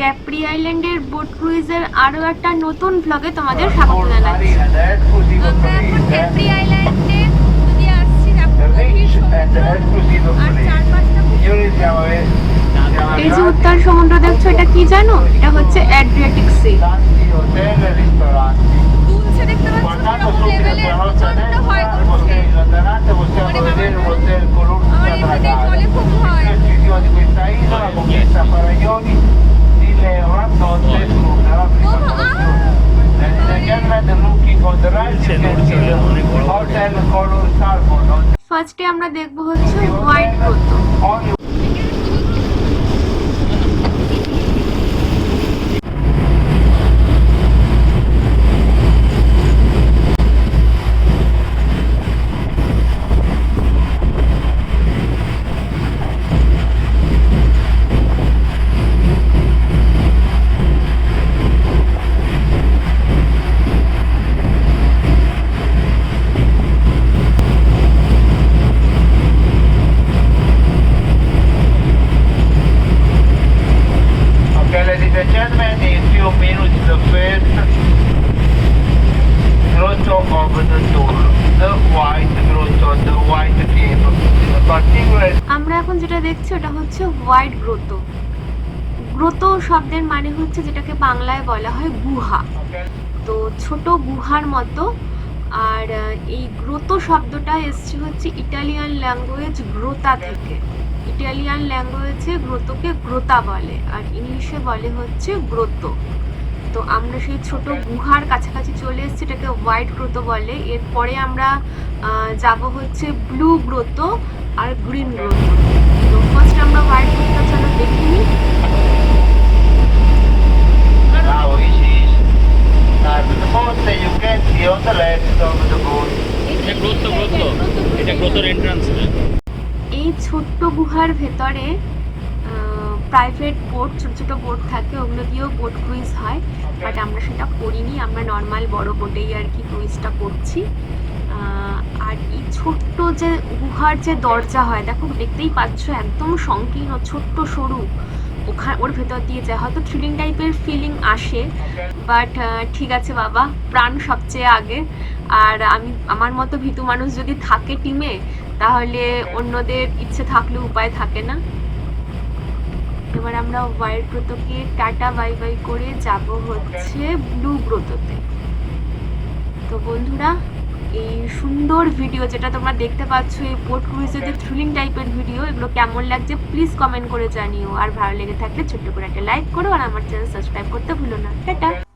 Capri আইল্যান্ডের boat ক্রুইজের আরও একটা নতুন ব্লগে তোমাদের স্বাগত জানাচ্ছি। আমরা এই যে উত্তর সমুদ্র দেখছ, এটা কি জানো? এটা হচ্ছে অ্যাড্রিয়াটিক সি দেখতে পাচ্ছ Guardando ফার্স্টে আমরা দেখব হচ্ছে white growth And gentlemen, in few minutes the first grotto of the tour, the white grotto, the white cave. Particular, আমরা এখন যেটা দেখছি ওটা হচ্ছে হোয়াইট গ্রোথ গ্রোথ শব্দের মানে হচ্ছে যেটাকে বাংলায় বলা হয় গুহা তো ছোট গুহার মতো আর এই গ্রোথ শব্দটা এসছে হচ্ছে ইটালিয়ান ল্যাঙ্গুয়েজ গ্রোতা থেকে ইটালিয়ান ল্যাঙ্গুয়েজে গ্রোতকে গ্রোতা বলে আর ইংলিশে বলে হচ্ছে গ্রোত। তো আমরা সেই ছোট গুহার কাছাকাছি চলে এসেছি এটাকে হোয়াইট গ্রোত বলে। এরপরে আমরা যাব হচ্ছে ব্লু গ্রোত আর গ্রিন গ্রোত। তো ফার্স্ট আমরা হোয়াইট গ্রোতটা চলো দেখে নিই। Now this is now the boat that you can see on the left of the boat. এটা গ্রোথ গ্রোথ এটা গ্রোথের এন্ট্রান্স এই ছোট্ট গুহার ভেতরে প্রাইভেট বোট ছোট ছোট বোট থাকে ওগুলো দিয়েও বোট ক্রুইজ হয় বাট আমরা সেটা করিনি আমরা নর্মাল বড় বোটেই আর কি ক্রুইজটা করছি। আর এই ছোট্ট যে গুহার যে দরজা হয় দেখো দেখতেই পাচ্ছ একদম সংকীর্ণ ছোট্ট সরু ওখানে ওর ভেতর দিয়ে যায় হয়তো থ্রিলিং টাইপের ফিলিং আসে বাট ঠিক আছে বাবা প্রাণ সবচেয়ে আগে। আর আমি আমার মতো ভীতু মানুষ যদি থাকে টিমে তাহলে অন্যদের ইচ্ছে থাকলে উপায় থাকে না। এবার আমরা হোয়াইট ব্রতকে টাটা বাই বাই করে যাব হচ্ছে ব্লু ব্রততে তো বন্ধুরা, এই সুন্দর ভিডিও যেটা তোমরা দেখতে পাচ্ছ, এই বোট ক্রুইজের যে থ্রিলিং টাইপের ভিডিও এগুলো কেমন লাগছে প্লিজ কমেন্ট করে জানিও। আর ভালো লেগে থাকলে ছোট্ট করে একটা লাইক করো আর আমার চ্যানেল সাবস্ক্রাইব করতে ভুলো না। টাটা!